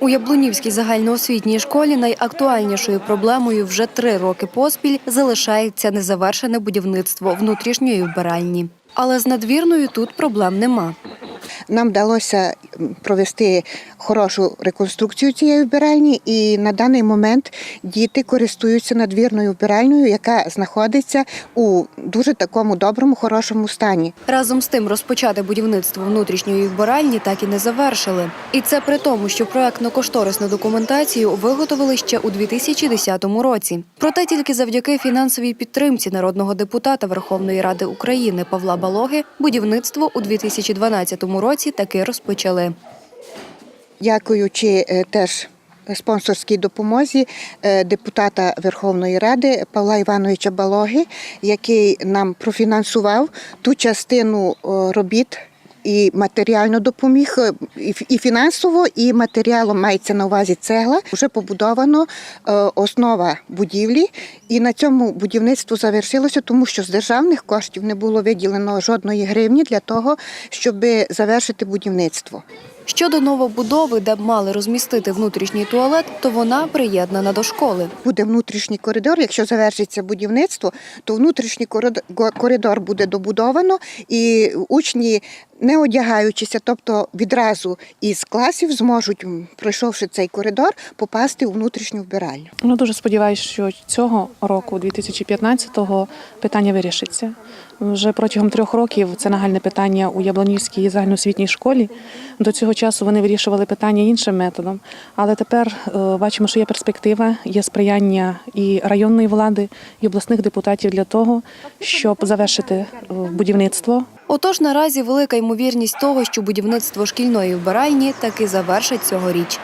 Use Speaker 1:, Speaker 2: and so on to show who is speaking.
Speaker 1: У Яблунівській загальноосвітній школі найактуальнішою проблемою вже три роки поспіль залишається незавершене будівництво внутрішньої вбиральні. Але з надвірною тут проблем нема.
Speaker 2: Нам вдалося провести хорошу реконструкцію цієї вбиральні, і на даний момент діти користуються надвірною вбиральною, яка знаходиться у дуже такому доброму, хорошому стані.
Speaker 1: Разом з тим розпочати будівництво внутрішньої вбиральні так і не завершили. І це при тому, що проектно-кошторисну документацію виготовили ще у 2010 році. Проте тільки завдяки фінансовій підтримці народного депутата Верховної Ради України Павла Балоги будівництво у 2012 році таки розпочали.
Speaker 2: Дякуючи е, теж спонсорській допомозі е, депутата Верховної Ради Павла Івановича Балоги, який нам профінансував ту частину робіт. І матеріально допоміг е, і фінансово, і матеріалом мається на увазі цегла. Вже побудовано е, основа будівлі, і на цьому будівництво завершилося, тому що з державних коштів не було виділено жодної гривні для того, щоб завершити будівництво.
Speaker 1: Щодо новобудови, де б мали розмістити внутрішній туалет, то вона приєднана до школи.
Speaker 2: Буде внутрішній коридор. Якщо завершиться будівництво, то внутрішній коридор буде добудовано, і учні, не одягаючися, тобто відразу із класів, зможуть, пройшовши цей коридор, попасти у внутрішню вбиральню.
Speaker 3: Ну дуже сподіваюся, що цього року, 2015-го, питання вирішиться. Вже протягом трьох років це нагальне питання у Яблонівській загальноосвітній школі. До цього часу вони вирішували питання іншим методом. Але тепер е, бачимо, що є перспектива, є сприяння і районної влади, і обласних депутатів для того, щоб завершити е, будівництво
Speaker 1: Отож, наразі велика ймовірність того, що будівництво шкільної вбиральні таки завершить цьогоріч.